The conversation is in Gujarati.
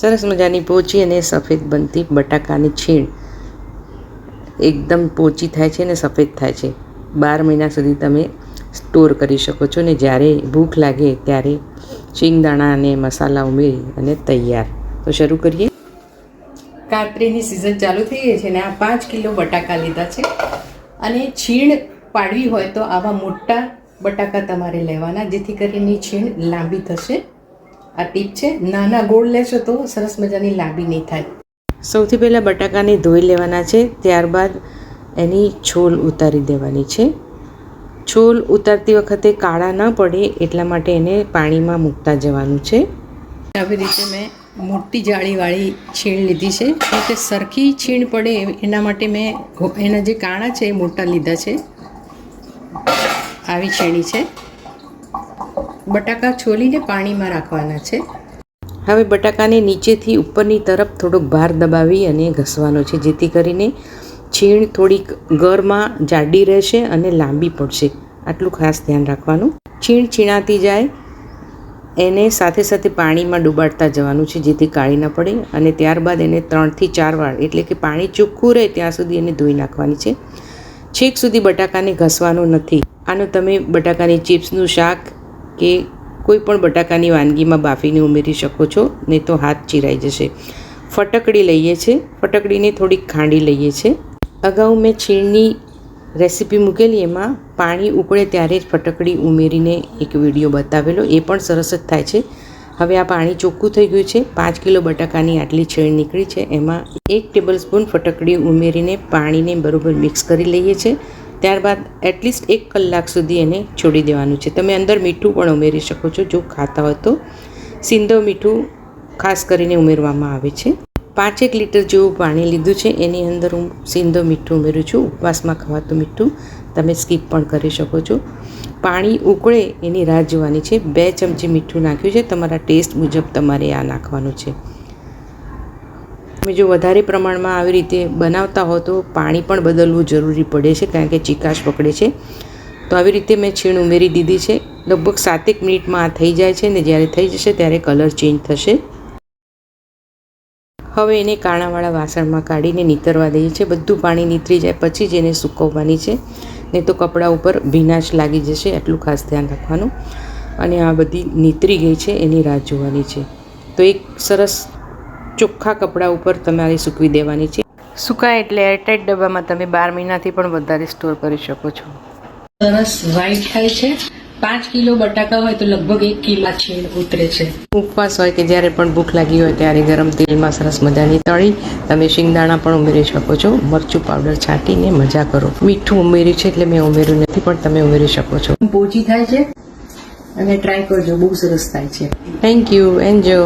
સરસ મજાની પોચી અને સફેદ બનતી બટાકાની છીણ. એકદમ પોચી થાય છે અને સફેદ થાય છે. બાર મહિના સુધી તમે સ્ટોર કરી શકો છો ને જ્યારે ભૂખ લાગે ત્યારે શિંગદાણા અને મસાલા ઉમેરી અને તૈયાર. તો શરૂ કરીએ. કાતરીની સિઝન ચાલુ થઈ ગઈ છે ને આ પાંચ કિલો બટાકા લીધા છે. અને છીણ પાડવી હોય તો આવા મોટા બટાકા તમારે લેવાના, જેથી કરીને છીણ લાંબી થશે. આ ટીપ છે. નાના ગોળ લેશો તો સરસ મજાની લાંબી નહીં થાય. સૌથી પહેલાં બટાકાને ધોઈ લેવાના છે. ત્યારબાદ એની છોલ ઉતારી દેવાની છે. છોલ ઉતારતી વખતે કાળા ન પડે એટલા માટે એને પાણીમાં મૂકતા જવાનું છે. આવી રીતે મેં મોટી જાળીવાળી છીણ લીધી છે. કે સરખી છીણ પડે એના માટે મેં એના જે કાણા છે એ મોટા લીધા છે. આવી છીણી છે. બટાકા છોલીને પાણીમાં રાખવાના છે. હવે બટાકાને નીચેથી ઉપરની તરફ થોડોક ભાર દબાવી અને ઘસવાનો છે, જેથી કરીને છીણ થોડીક ગરમાં જાડી રહેશે અને લાંબી પડશે. આટલું ખાસ ધ્યાન રાખવાનું. છીણ છીણાતી જાય, એને સાથે સાથે પાણીમાં ડુબાડતા જવાનું છે, જેથી કાળી ન પડે અને ત્યારબાદ એને ત્રણથી ચાર વાર, એટલે કે પાણી ચોખ્ખું રહે ત્યાં સુધી એને ધોઈ નાખવાની છે. છેક સુધી બટાકાને ઘસવાનું નથી. આનો તમે બટાકાની ચિપ્સનું શાક કે કોઈ પણ બટાકાની વાનગીમાં બાફીને ઉમેરી શકો છો, નહીં તો હાથ ચીરાઈ જશે. ફટકડી લઈએ છીએ ફટકડીને થોડીક ખાંડી લઈએ છીએ અગાઉ મેં છીણની રેસીપી મૂકેલી, એમાં પાણી ઉકળે ત્યારે જ ફટકડી ઉમેરીને એક વીડિયો બતાવેલો. એ પણ સરસ જ થાય છે. હવે આ પાણી ચોખ્ખું થઈ ગયું છે. પાંચ કિલો બટાકાની આટલી છીણ નીકળી છે. એમાં એક ટેબલ સ્પૂન ફટકડી ઉમેરીને પાણીને બરોબર મિક્સ કરી લઈએ છીએ ત્યારબાદ એટલીસ્ટ એક કલાક સુધી એને છોડી દેવાનું છે. તમે અંદર મીઠું પણ ઉમેરી શકો છો, જો ખાતા હોય તો. સિંધો મીઠું ખાસ કરીને ઉમેરવામાં આવે છે. પાંચેક લીટર જેવું પાણી લીધું છે, એની અંદર હું સિંધો મીઠું ઉમેરું છું. ઉપવાસમાં ખવાતું મીઠું તમે સ્કીપ પણ કરી શકો છો. પાણી ઉકળે એની રાહ જોવાની છે. બે ચમચી મીઠું નાખ્યું છે. તમારા ટેસ્ટ મુજબ તમારે આ નાખવાનું છે. તમે જો વધારે પ્રમાણમાં આવી રીતે બનાવતા હો તો પાણી પણ બદલવું જરૂરી પડે છે, કારણ કે ચીકાશ પકડે છે. તો આવી રીતે મેં છીણ ઉમેરી દીધી છે. લગભગ સાતેક મિનિટમાં આ થઈ જાય છે ને જ્યારે થઈ જશે ત્યારે કલર ચેન્જ થશે. હવે એને કાણાવાળા વાસણમાં કાઢીને નીતરવા દઈએ છીએ. બધું પાણી નીતરી જાય પછી જ એને સૂકવવાની છે. નહીં તો કપડાં ઉપર ભીનાશ લાગી જશે એટલું ખાસ ધ્યાન રાખવાનું. અને આ બધી નીતરી ગઈ છે, એની રાહ જોવાની છે. તો એક સરસ ચોખ્ખા કપડાં ઉપર તમારે સૂકવી દેવાની છે. સુકાય એટલે એરટાઈટ ડબ્બામાં તમે બાર મહિનાથી પણ વધારે સ્ટોર કરી શકો છો. સરસ વ્હાઈટ થાય છે. પાંચ કિલો બટાકા હોય તો લગભગ એક કિલો છીણ ઉતરે છે. ઉપવાસ હોય કે જ્યારે પણ ભૂખ લાગી હોય ત્યારે ગરમ તેલમાં સરસ મજાની તળી તમે શિંગદાણા પણ ઉમેરી શકો છો. મરચું પાવડર છાંટીને મજા કરો. મીઠું ઉમેર્યું છે એટલે મેં ઉમેર્યું નથી પણ તમે ઉમેરી શકો છો. પોચી થાય છે. અને ટ્રાય કરજો. બહુ સરસ થાય છે. Thank you enjoy